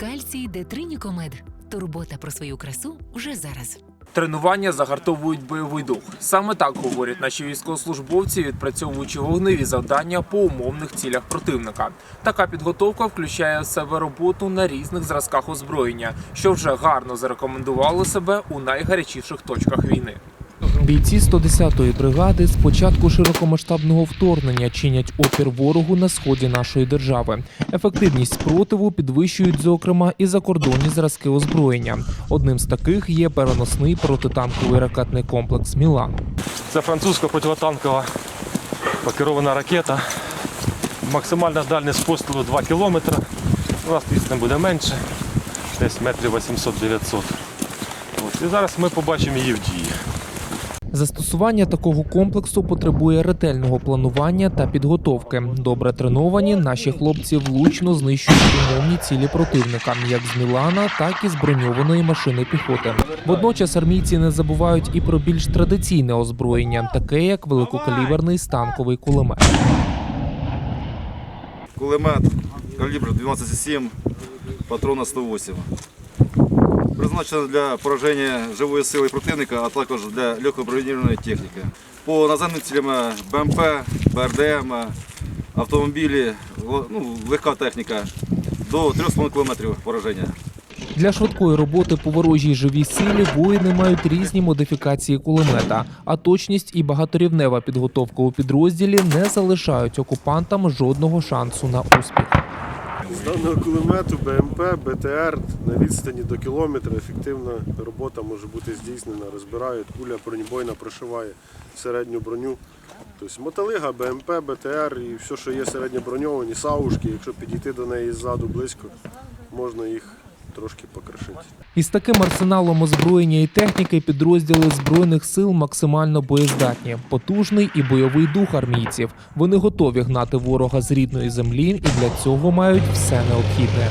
Кальцій Детринікомед. Турбота про свою красу вже зараз. Тренування загартовують бойовий дух. Саме так говорять наші військовослужбовці, відпрацьовуючи вогневі завдання по умовних цілях противника. Така підготовка включає в себе роботу на різних зразках озброєння, що вже гарно зарекомендувало себе у найгарячіших точках війни. Бійці 110-ї бригади з початку широкомасштабного вторгнення чинять опір ворогу на сході нашої держави. Ефективність спротиву підвищують, зокрема, і закордонні зразки озброєння. Одним з таких є переносний протитанковий ракетний комплекс Мілан. Це французька противотанкова покерована ракета. Максимальна дальність пострілу 2 кілометри. У нас відстань буде менше, десь метрів 800-900. І зараз ми побачимо її в дії. Застосування такого комплексу потребує ретельного планування та підготовки. Добре треновані наші хлопці влучно знищують умовні цілі противника, як з Мілана, так і з броньованої машини піхоти. Водночас армійці не забувають і про більш традиційне озброєння, таке як великокаліберний станковий кулемет. Кулемет калібр 12,7, патрона 108. Призначено для пораження живої сили противника, а також для легкобронірованої техніки. По наземним цілям БМП, БРДМ, автомобілі, ну, легка техніка до 3,5 км пораження. Для швидкої роботи по ворожій живій силі воїни мають різні модифікації кулемета, а точність і багаторівнева підготовка у підрозділі не залишають окупантам жодного шансу на успіх. З даного кулемету БМП, БТР на відстані до кілометра ефективна робота може бути здійснена. Розбирають, куля бронебойна прошиває середню броню. Тобто мотолига, БМП, БТР і все, що є середньоброньовані, саушки, якщо підійти до неї ззаду близько, можна їх трошки покришити. Із таким арсеналом озброєння і техніки підрозділи збройних сил максимально боєздатні, потужний і бойовий дух армійців. Вони готові гнати ворога з рідної землі і для цього мають все необхідне.